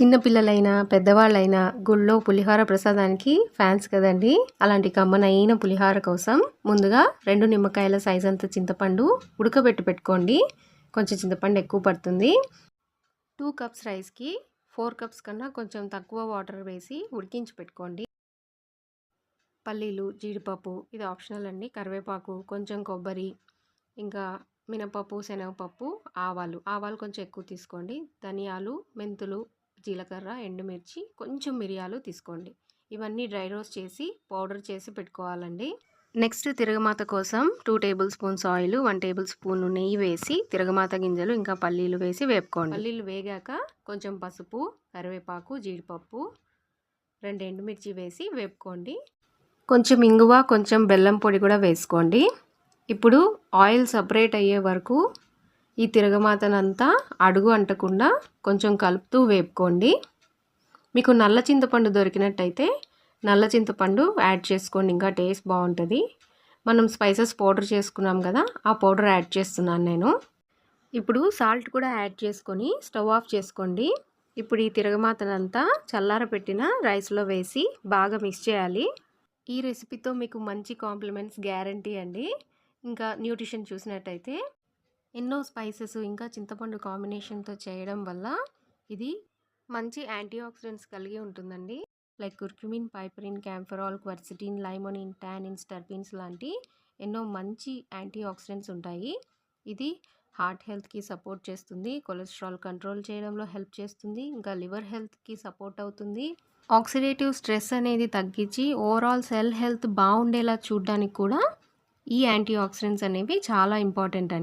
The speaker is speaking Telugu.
చిన్నపిల్లలైనా పెద్దవాళ్ళైనా గుళ్ళో పులిహోర ప్రసాదానికి ఫ్యాన్స్ కదండి. అలాంటి కమ్మనైన పులిహోర కోసం ముందుగా రెండు నిమ్మకాయల సైజ్ అంత చింతపండు ఉడకబెట్టి పెట్టుకోండి. కొంచెం చింతపండు ఎక్కువ పడుతుంది. టూ కప్స్ రైస్కి ఫోర్ కప్స్ కన్నా కొంచెం తక్కువ వాటర్ వేసి ఉడికించి పెట్టుకోండి. పల్లీలు జీడిపప్పు ఇది ఆప్షనల్ అండి. కరివేపాకు కొంచెం కొబ్బరి ఇంకా మినపప్పు శనగపప్పు ఆవాలు. ఆవాలు కొంచెం ఎక్కువ తీసుకోండి. ధనియాలు మెంతులు జీలకర్ర ఎండుమిర్చి కొంచెం మిరియాలు తీసుకోండి. ఇవన్నీ డ్రై రోస్ట్ చేసి పౌడర్ చేసి పెట్టుకోవాలండి. నెక్స్ట్ తిరగమాత కోసం two table spoons oil one table spoon నెయ్యి వేసి తిరగమాత గింజలు ఇంకా పల్లీలు వేసి వేపుకోండి. పల్లీలు వేగాక కొంచెం పసుపు కరివేపాకు జీడిపప్పు రెండు ఎండుమిర్చి వేసి వేపుకోండి. కొంచెం ఇంగువ కొంచెం బెల్లం పొడి కూడా వేసుకోండి. ఇప్పుడు ఆయిల్ సపరేట్ అయ్యే వరకు ఈ తిరగమాతనంతా అడుగు అంటకుండా కొంచెం కలుపుతూ వేపుకోండి. మీకు నల్ల చింతపండు దొరికినట్టయితే నల్ల చింతపండు యాడ్ చేసుకోండి. ఇంకా టేస్ట్ బాగుంటుంది. మనం స్పైసెస్ పౌడర్ చేసుకున్నాం కదా ఆ పౌడర్ యాడ్ చేస్తున్నాను నేను. ఇప్పుడు సాల్ట్ కూడా యాడ్ చేసుకొని స్టవ్ ఆఫ్ చేసుకోండి. ఇప్పుడు ఈ తిరగమాతనంతా చల్లార పెట్టిన రైస్లో వేసి బాగా మిక్స్ చేయాలి. ఈ రెసిపీతో మీకు మంచి కాంప్లిమెంట్స్ గ్యారంటీ అండి. ఇంకా న్యూట్రిషన్ చూసినట్టయితే ఎన్నో స్పైసెస్ ఇంకా చింతపండు కాంబినేషన్తో చేయడం వల్ల ఇది మంచి యాంటీ ఆక్సిడెంట్స్ కలిగి ఉంటుందండి. Like curcumin piperine kaempferol quercetin limonin tannins terpenes లాంటి ఎన్నో మంచి యాంటీ ఆక్సిడెంట్స్ ఉంటాయి. ఇది హార్ట్ హెల్త్కి సపోర్ట్ చేస్తుంది కొలెస్ట్రాల్ కంట్రోల్ చేయడంలో హెల్ప్ చేస్తుంది ఇంకా లివర్ హెల్త్కి సపోర్ట్ అవుతుంది. ఆక్సిడేటివ్ స్ట్రెస్ అనేది తగ్గించి ఓవరాల్ సెల్ హెల్త్ బాగుండేలా చూడడానికి కూడా ఈ యాంటీ ఆక్సిడెంట్స్ అనేవి చాలా ఇంపార్టెంట్ అండి.